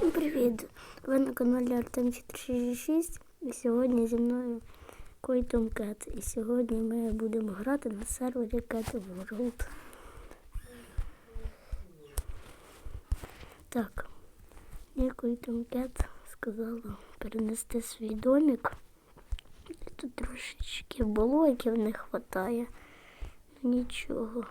Всім привіт! Ви на каналі Артем 466 і сьогодні зі мною Койтом Кет. І сьогодні ми будемо грати на сервері Cat World. Так, я Койтом Кет сказала перенести свій домик. Тут трошечки блоків не вистачає. Нічого.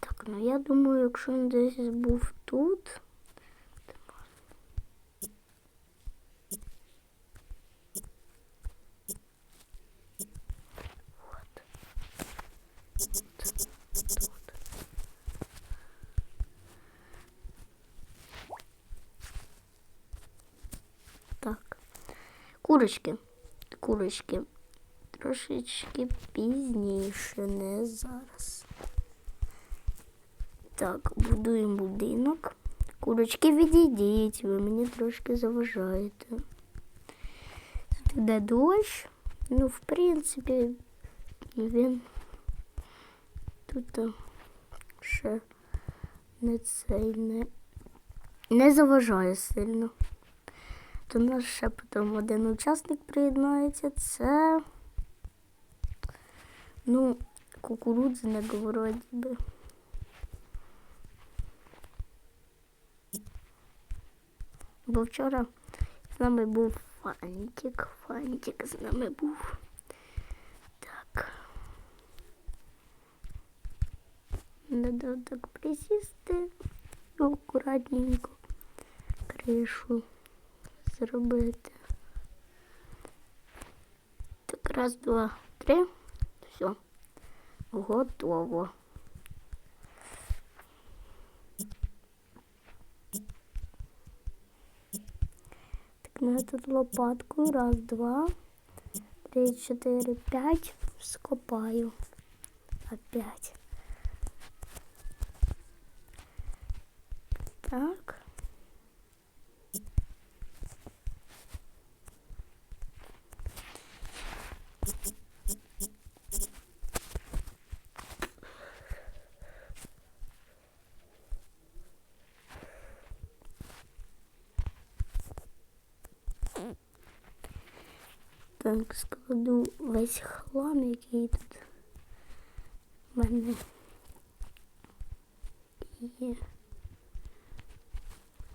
Так, ну я думаю, якщо він десь був тут. Курочки. Курочки. Трошечки пізніше, не зараз. Так, будуємо будинок. Курочки відійдіть, ви мені трошки заважаєте. Тут іде дощ. Ну, в принципі, він тут ще не цей не, не заважає сильно. До нас ще потім один учасник приєднається. Це ну, кукурудзяник вроді би. Бо вчора з нами був фантик. Фантик з нами був. Так. Надо так присісти акуратненько кришу зробити. Так, раз, два, три. Все. Готово. Ну я тут лопаткою. Раз, два, три, чотири, п'ять. Скопаю. Опять. Так. Так, складу весь хлам, який тут в мене є.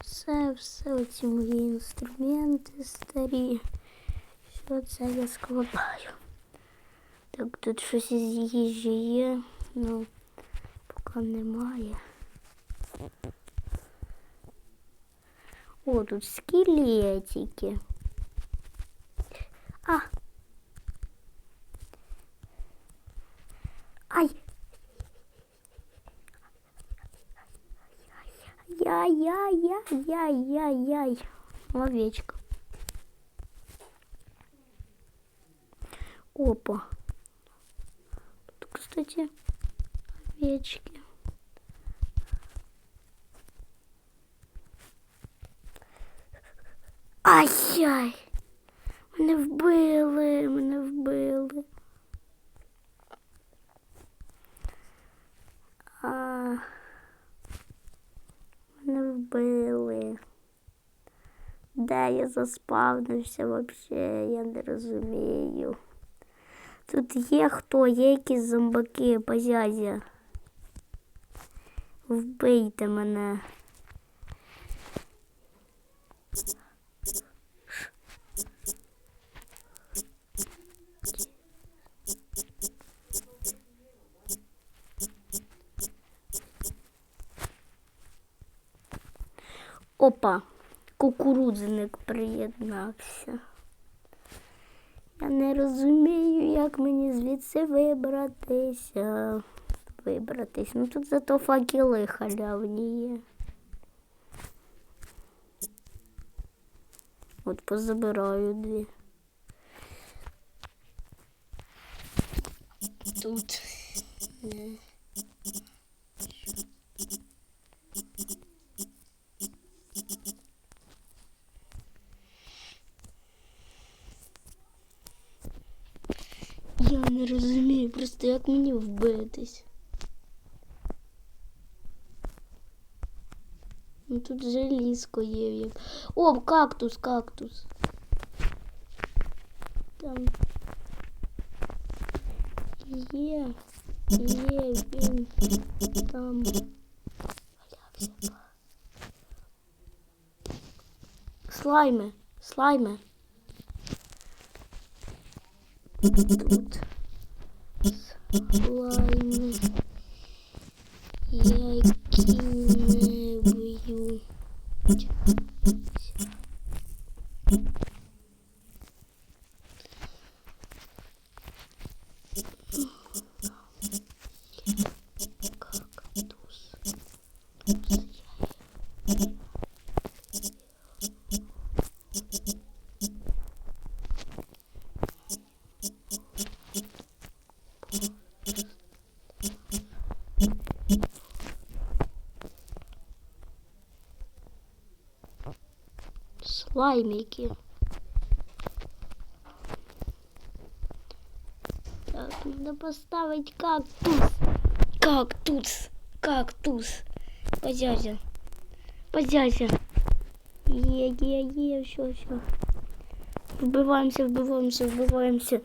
Все, все оці мої інструменти старі. Все це я складаю. Так, тут щось із їжі є, ну поки немає. О, тут скелетики. Ай. Яй-яй-яй-яй-яй-яй. Овечка. Опа. Тут, кстати, овечки. Ай-яй. Мене вбили, мене вбили. Вбили. Де я заспавнився вообще, я не розумію. Тут є хто, є якісь зомбаки, позязя. Вбийте мене. Опа, кукурудзяник приєднався. Я не розумію, як мені звідси вибратися. Вибратись. Ну тут зато факели халявні є. От позабираю дві. Тут. Не. Я не розумію просто, як мені вбитись. Ну тут желізко є. як- О, кактус, кактус. Там. Є. Є він. Там. Слайми. Слайми. Тут. Line. Слаймики. Так, надо поставить кактус. Кактус. Кактус. Позязя. Позязя. Е, е, е, все, все. Вбиваемся, вбиваемся, вбиваемся.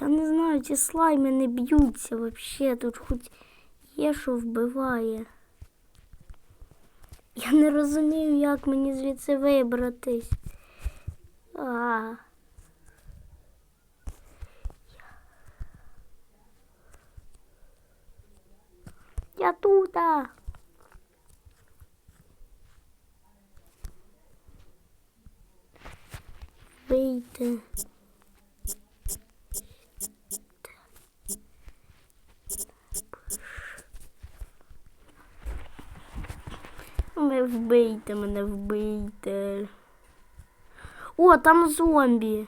Я не знаю, ці слайми не б'ються вообще. Тут хоч є що вбиває. Я не розумію, як мені звідси вибратись. А. Я тута. Вийти. Ви вбийте мене, вбийте. О, там зомбі.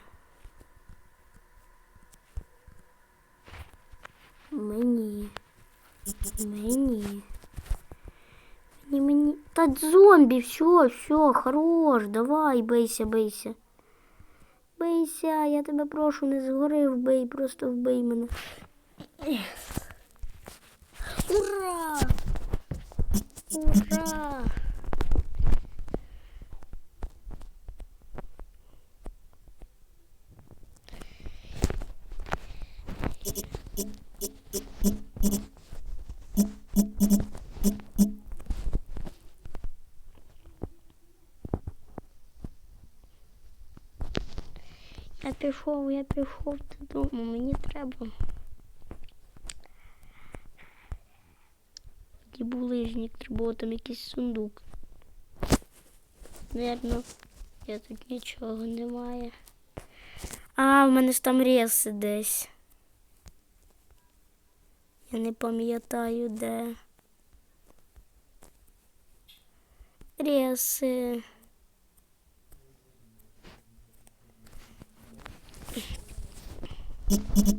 Мені. Мені. Мені, мені. Та зомбі, все, все, хорош, давай, бийся, бийся. Бийся, я тебе прошу, не згори вбий, просто вбий мене. Ура! Ура! Я пішов, я пішов додому, мені треба. Тоді булижник, треба було там якийсь сундук. Наверно, я тут нічого немає. А, в мене ж там реси десь. Я не пам'ятаю де. Реси. y, y,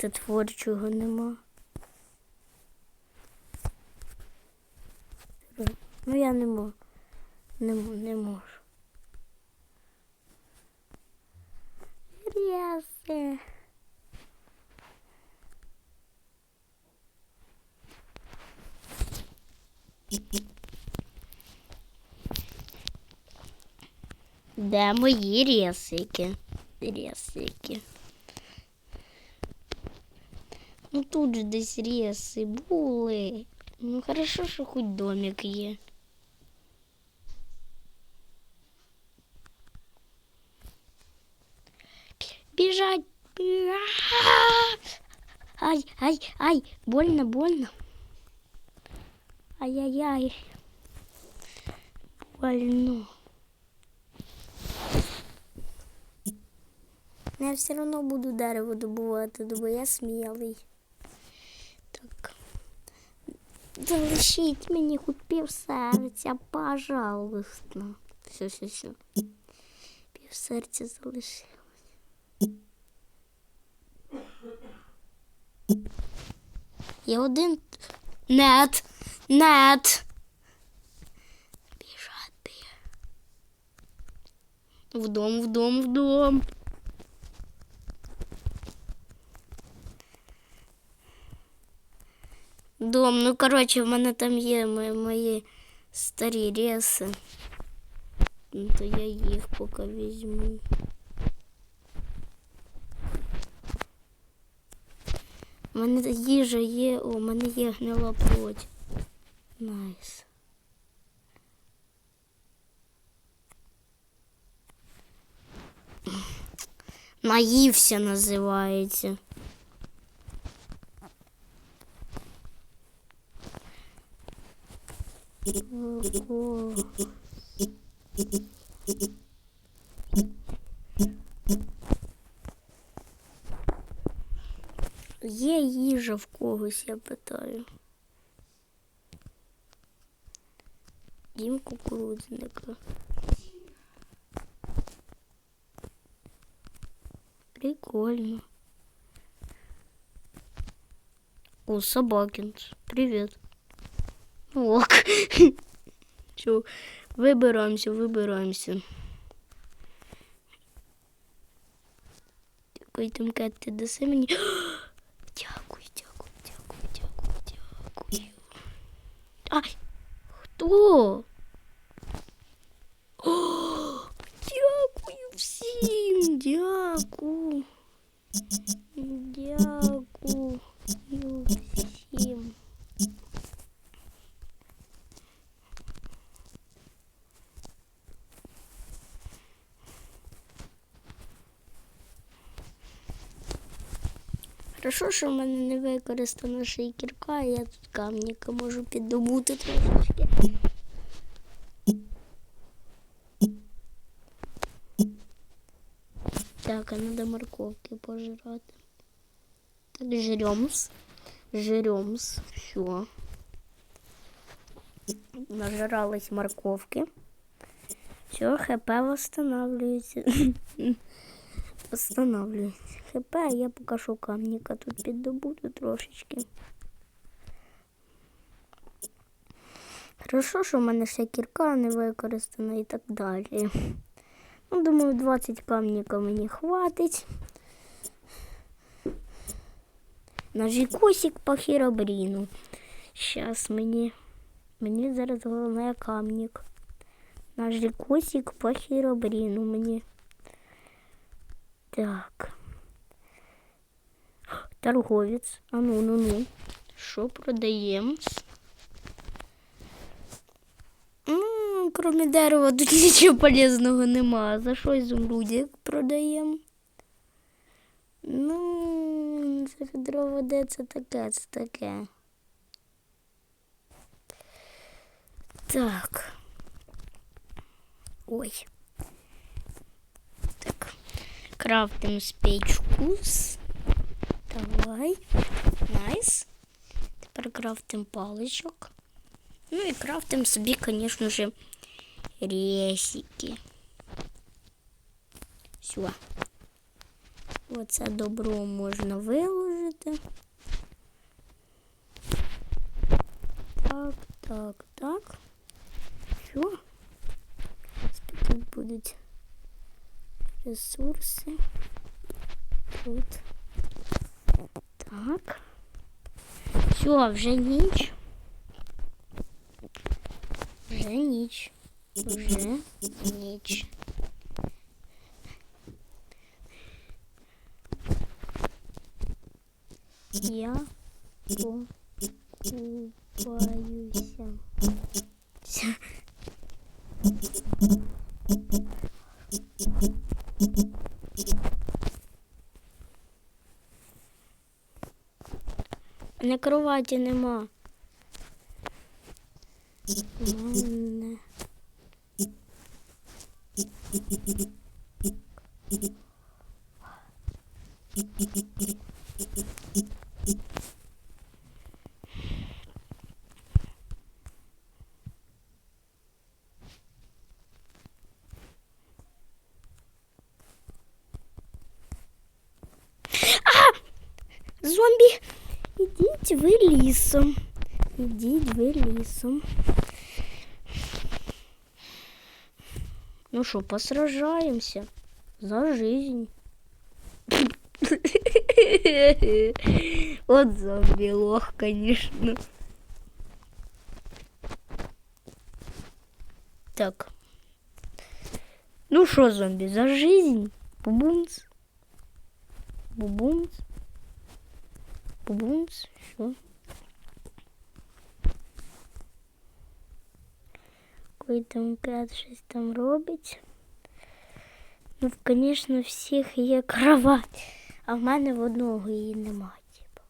Та творчого нема. Ну я не можу. Не, не можу. Грязне. Де мої рісики? Рісики. Ну тут же десь реси були. Ну хорошо, що хоч домик є. Бежать. Ай, ай, ай, больно, больно. Ай-яй-яй. Больно. Но я все одно буду дерево добувати, бо я смілий. Так. Залишіть мені хоч півсерця, пожалуйста. Все, все, все. Півсерця залишилось. Є один. Нет. Нет. Біжати. В дом, в дом, в дом. Дом, ну коротше, в мене там є мої, мої старі реси. Ну, то я їх поки візьму. У мене їжа є, о, у мене є гнила плоть. Найс. Наївся називається. Ого. Є їжа в когось, я питаю. Дім кукурудзника. Прикольно. О, Собакинс. Привет. Ок. Все, вибираємося, вибираємося. Дякую, Тимка, ти даси мені. Дякую, дякую, дякую, дякую, дякую. Ай, хто? О, дякую всім, дякую. Дякую всім. Хорошо, що в мене не використана ще й кірка, я тут камніка можу піддобути трошечки. Так, а надо морковки пожрати. Так, жремс. Жремс. Все. Нажиралась морковки. Все, ХП восстанавливается. Восстанавливается. ХП, а я поки що камніка тут піддобуду трошечки. Хорошо, що в мене ще кірка не використана і так далі. Ну, думаю, 20 камніка мені хватить. На жікосик по хіробріну. Щас мені. Мені зараз головне камнік. На жікосик по хіробріну мені. Так. Торговець. А ну, ну, ну. Що продаємо? Кроме дерева тут нічого полезного нема. За що ізумрудик продаємо? Ну, це відро води це таке, це таке. Так. Ой. Так. Крафтим спечку. Давай. Найс. Тепер крафтим паличок. Ну і крафтим собі, звісно ж, ресики. Все. Оце добро можна виложити. Так, так, так. Все. Тут будуть ресурси. тут. Так. Все, вже ніч. Вже ніч. Вже ніч. Я покупаюся. На кроваті нема. Мене. Ідіть ви лісом. Ну що, посражаємося за жизнь. От зомбі лох, конечно. Так. Ну що, зомбі, за жизнь? Бубунц. Бубунц. Бубунц. Що? Кой там кат щось там робить. Ну, звісно, всіх є кровать, а в мене в одного її немає. Типу.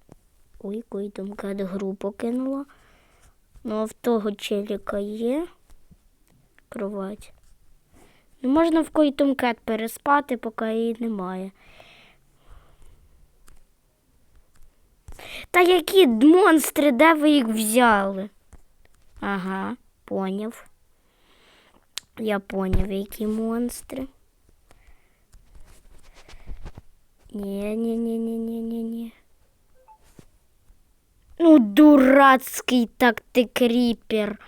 Ой, кой там гру покинула. Ну, а в того челіка є кровать. Ну, можна в кой там переспати, поки її немає. Та які монстри, де ви їх взяли? Ага, поняв. Я поняв, які монстри. Ні, ні, ні, ні, ні, ні, ні. Ну, дурацький так ти кріпер.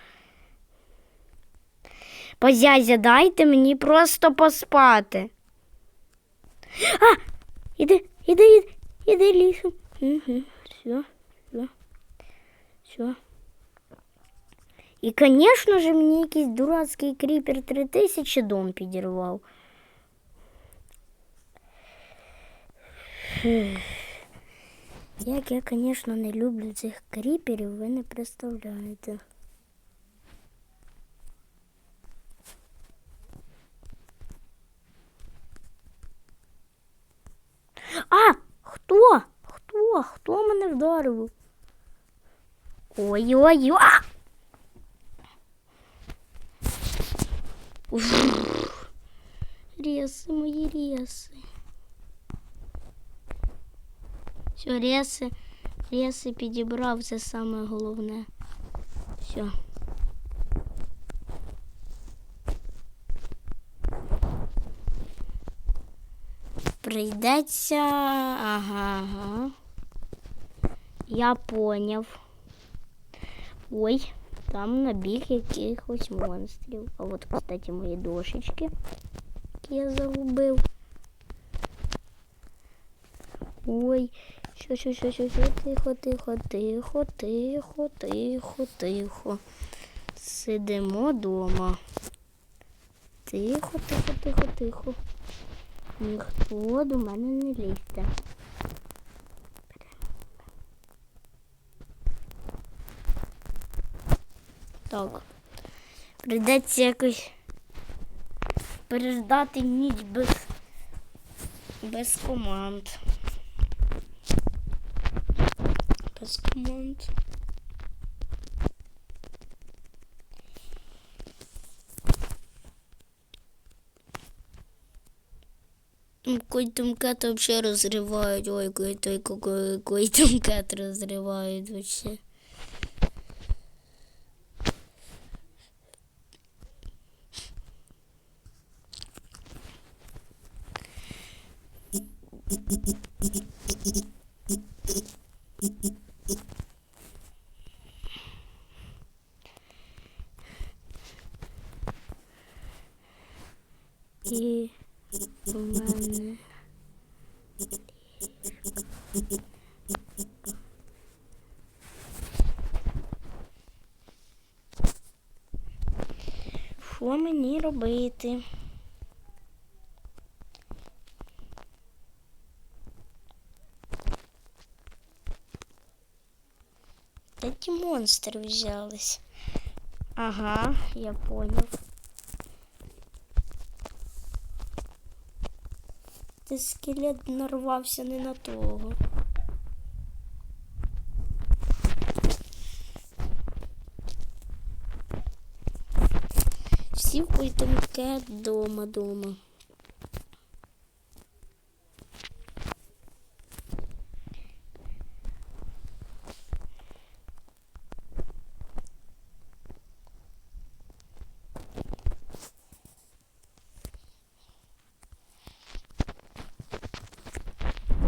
Позязя, дайте мені просто поспати. А! Іди, іди, іди, іди лісом. Угу, все, все, все. І, звісно ж, мені якийсь дурацький кріпер 3000 дом підірвав. Фух. Як я, звісно, не люблю цих кріперів, ви не представляєте. А! Хто? Хто? Хто мене вдарив? Ой-ой-ой! реси, реси підібрав, це саме головне. Все. Прийдеться. Ага, ага. Я поняв. Ой, там набіг якихось монстрів. А от, кстати, мої дошечки, які я загубив. Ой, Що, що, що, що, що, тихо, тихо, тихо, тихо, тихо, тихо. Сидимо дома. Тихо, тихо, тихо, тихо. Ніхто до мене не лізьте. Так. Прийдеться якось переждати ніч без, без команд. Без команд. Кой тумкет вообще розривають. Ой, кой той кой, кой тумкет розривають вообще. І у мене Що мені робити? Де ті монстри взялись? Ага, я понял. Ти скелет нарвався не на того. Всі в культимке дома дома.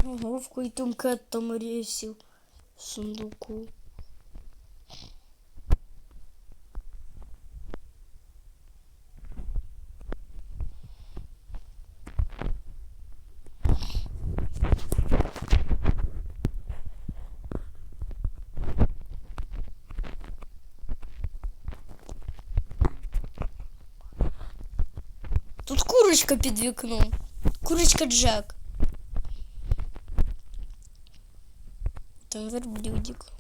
Ого, в культимке там рісів в сундуку. Курочка під вікном. Курочка Джек. Там верблюдик.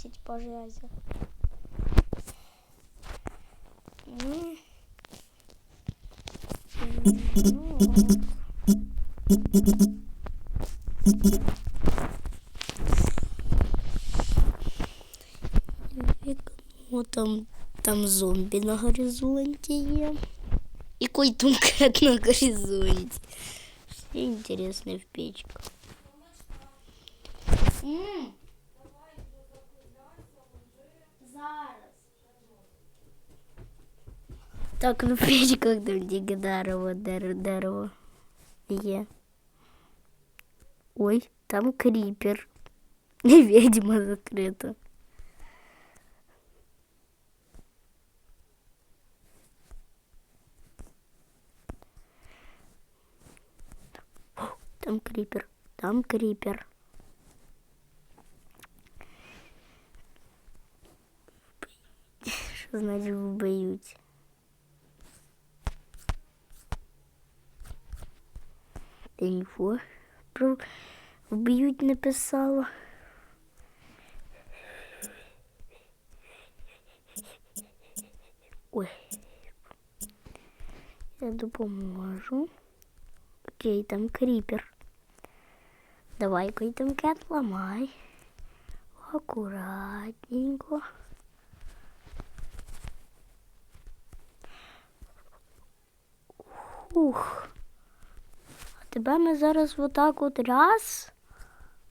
випустити пожежу. Ну, ну, ок. Вікно там, там зомбі на горизонті є. І койтункет на горизонті. Все інтересне в печках. М. Так, ну печках там тільки дерево, дерево, дерево є. Ой, там кріпер. І ведьма закрита. О, Там кріпер, там кріпер. Що значить вбиють? Інфо Про вб'ють не писала. Ой. Я допоможу. Окей, там кріпер. Давай там кет ламай. Акуратненько. Ух. Тебе ми зараз отак от раз.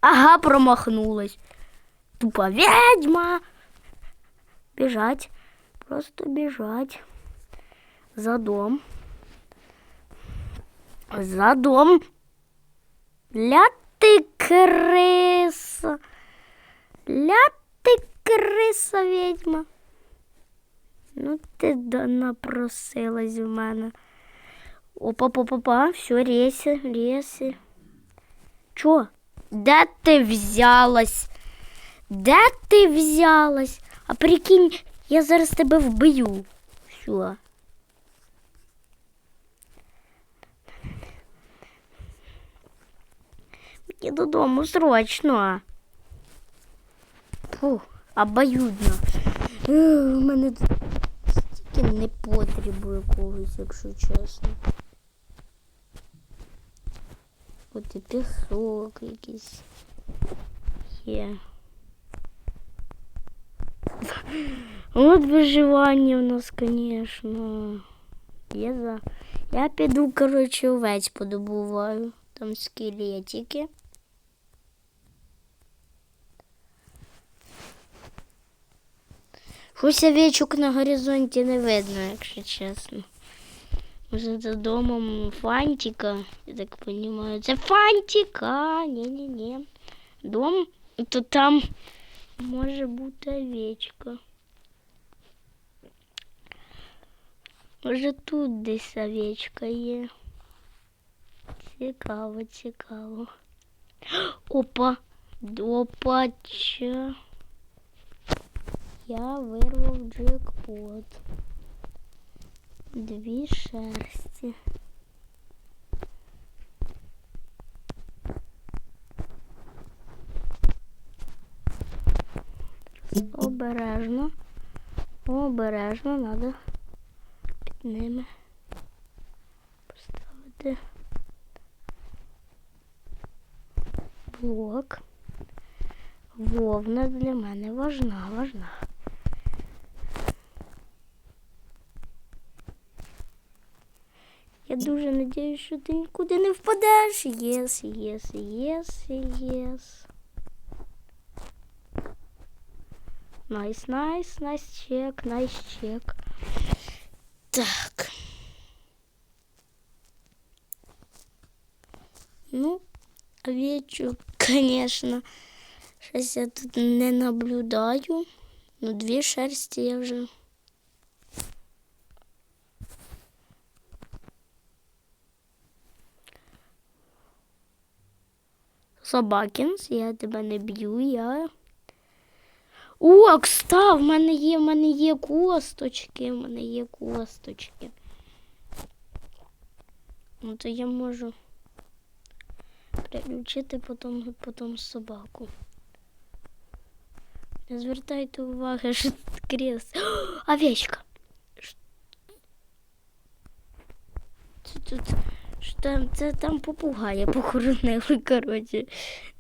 Ага, промахнулась. Тупа ведьма. Біжать. Просто біжать. За дом. За дом. Ля ти криса. Ля ти криса ведьма. Ну ти да напросилась в мене. Опа-па-па-па, все, рейси, рейси. Чо? Де ти взялась? Де ти взялась? А прикинь, я зараз тебе вбию. Все. Мені додому срочно. Фу, обоюдно. У мене тут стільки непотребу якогось, якщо чесно. От і пісок якийсь є. От виживання у нас, звісно. Я за. Я піду, коротше, овець подобуваю. Там скелетики. Щось овечок на горизонті не видно, якщо чесно. Може, за домом фантика, я так розумію. Це фантика. Ні-ні-ні. Дом, то там може бути овечка. Може тут десь овечка є. Цікаво, цікаво. Опа, опача. Я вирвав джекпот. Дві шерсті. Обережно. Обережно треба під ними поставити блок. Вовна для мене важна, важна. Дуже надіюсь, що ти нікуди не впадеш. Єс, єс, єс, єс. Найс, найс, найс чек, найс чек. Так. Ну, овечу, конечно, щось я тут не наблюдаю. Ну, дві шерсті я вже. Собакінс, я тебе не б'ю, я. О, кста, в мене є, в мене є косточки, в мене є косточки. Ну, то я можу переключити потім, потім собаку. Не звертайте уваги, що тут крест. Овечка. Це тут. Що там, це там попугая похоронили, коротше.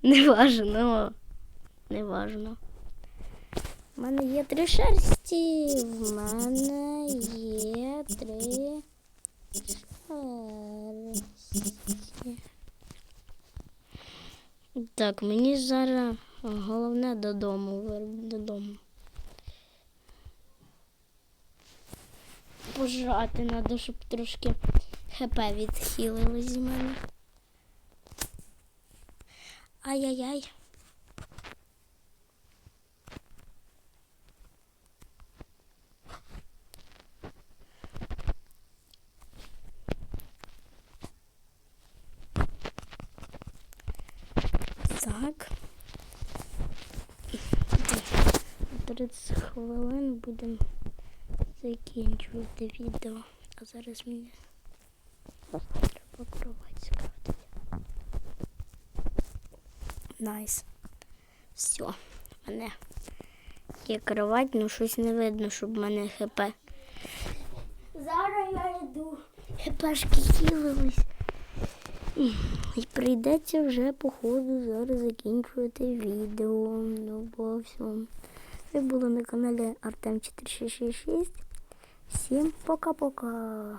Неважно. Неважно. У мене є три шерсті. В мене є три шерсті. Так, мені зараз головне додому додому. Пожрати треба, щоб трошки хп відхилили з мене. Ай-яй-яй. Так. 30 хвилин будемо закінчувати відео. А зараз мені треба кровать скрафтити. Найс. Все. Мене є кровать, ну щось не видно, щоб в мене хп. Зараз я йду. Хпшки хілились. І прийдеться вже, походу, зараз закінчувати відео. Ну, бо все. Ви були на каналі Артем 4666. Всім пока-пока.